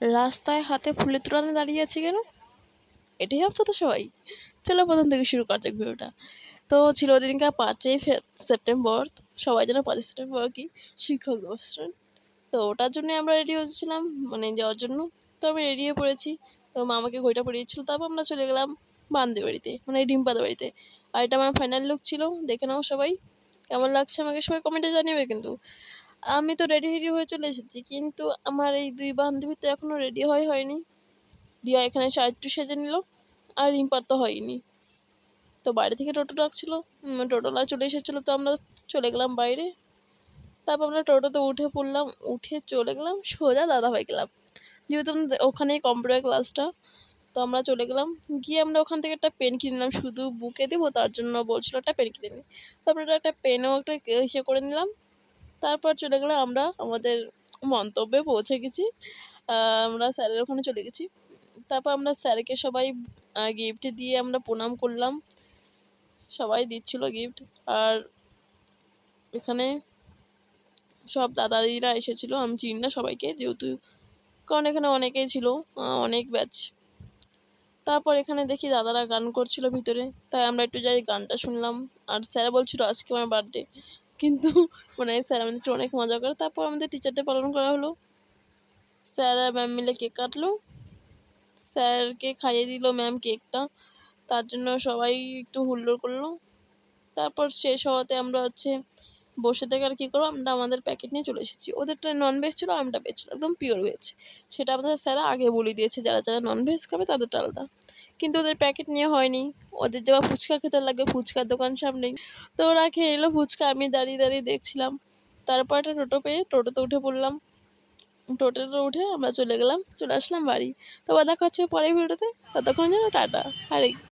রাস্তায় হাতে ফুলের তোড়া নিয়ে দাঁড়িয়ে আছে কেন? এটাই ভাবছ তো সবাই। চলো প্রথম থেকে শুরু করা যাক ভিডিওটা। তো ছিল ওদিনকার পাঁচই সেপ্টেম্বর। সবাই যেন পাঁচই সেপ্টেম্বর কি? শিক্ষক দিবস তো ওটার জন্য আমরা রেডি হয়েছিলাম মানে যাওয়ার জন্য। তো আমি রেডি হয়ে পড়েছি। তো মা আমাকে ঘড়িটা তারপর আমরা চলে গেলাম বান্ধবী বাড়িতে মানে ডিম্পাদের বাড়িতে। আর এটা আমার ফাইনাল লুক ছিল। দেখে নাও সবাই। কেমন লাগছে আমাকে সবাই কমেন্টে জানিয়ে কিন্তু। আমি তো রেডি রেডি হয়ে চলে এসেছি, কিন্তু আমার এই দুই বান্ধবী তো এখনও রেডি হয়, হয়নি। রিয়া এখানে একটু সেজে নিল, আর রিম্পার তো হয়নি। তো বাইরে থেকে টোটো ডাকছিল টোটোলা চলে এসেছিল, তো আমরা চলে গেলাম বাইরে। তারপর আমরা টোটোতে উঠে পড়লাম, উঠে চলে গেলাম, সোজা দাদাভাই ক্লাব। যেহেতু ওখানেই কম্পিউটার ক্লাসটা, তো আমরা চলে গেলাম। গিয়ে আমরা ওখান থেকে একটা পেন কিনে নিলাম, শুধু বুকে দেবো, তার জন্য বলছিল একটা পেন কিনে নিই তো আমরা একটা পেনও একটা ইসে করে নিলাম। তারপর চলে গেলাম আমরা, আমাদের মন্তব্যে পৌঁছে গেছি। আমরা স্যারের ওখানে চলে গেছি। তারপর আমরা স্যারকে সবাই গিফট দিয়ে আমরা প্রণাম করলাম। সবাই দিচ্ছিল গিফট আর এখানে সব দাদা দিদিরা এসেছিল, আমি চিনি না সবাইকে যেহেতু, কারণ এখানে অনেকেই ছিল অনেক ব্যাচ। তারপর এখানে দেখি দাদারা গান করছিল ভিতরে, তাই আমরা একটু যাই গানটা শুনলাম। আর স্যার বলছিল আজকে আমার বার্থডে কিন্তু মানে স্যার আমাদের অনেক মজা করে। তারপর আমাদের টিচার ডে পালন করা হলো। স্যার আর ম্যাম মিলে কেক কাটলো। স্যারকে খাইয়ে দিল ম্যাম কেকটা তার জন্য সবাই একটু হুল্লোড় করল। তারপর শেষ হওয়াতে আমরা হচ্ছে বসে থেকে আর কী করব? আমরা আমাদের প্যাকেট নিয়ে চলে এসেছি। ওদেরটা নন ভেজ ছিল, আমরা ভেজ ছিল, একদম পিওর ভেজ সেটা আমাদের স্যারা আগে বলে দিয়েছে, যারা যারা নন ভেজ খাবে তাদেরটা আলাদা। কিন্তু ওদের প্যাকেট নিয়ে হয়নি। ওদের যাওয়া ফুচকা খেতে লাগবে ফুচকার দোকান সামনেই তো ওরা খেয়ে এলো ফুচকা, আমি দাঁড়িয়ে দাঁড়িয়ে দেখছিলাম। তারপর একটা টোটো পেয়ে, টোটোতে উঠে পড়লাম। টোটোতে উঠে আমরা চলে গেলাম, চলে আসলাম বাড়ি। তো দেখা হচ্ছে পরের ভিডিওতে, ততক্ষণ যেন টাটা আরে